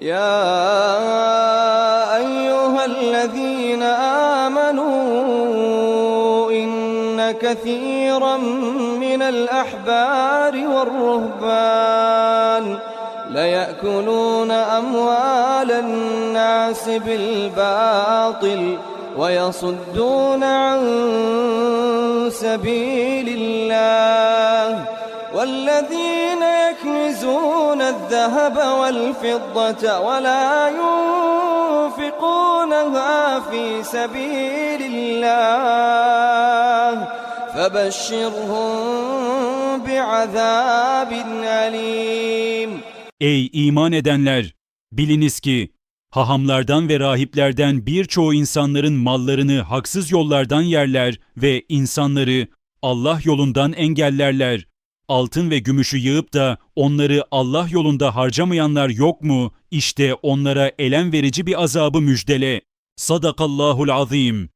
يا أيها الذين آمنوا إن كثيرا من الأحبار والرهبان ليأكلون أموال الناس بالباطل ويصدون عن سبيل الله. والذين يكنزون الذهب والفضة ولا ينفقونها في سبيل الله فبشرهم بعذاب أليم Ey iman edenler! Biliniz ki, hahamlardan ve rahiplerden birçoğu insanların mallarını haksız yollardan yerler ve insanları Allah yolundan engellerler. Altın ve gümüşü yığıp da onları Allah yolunda harcamayanlar yok mu? İşte onlara elem verici bir azabı müjdele. Sadakallahul azim.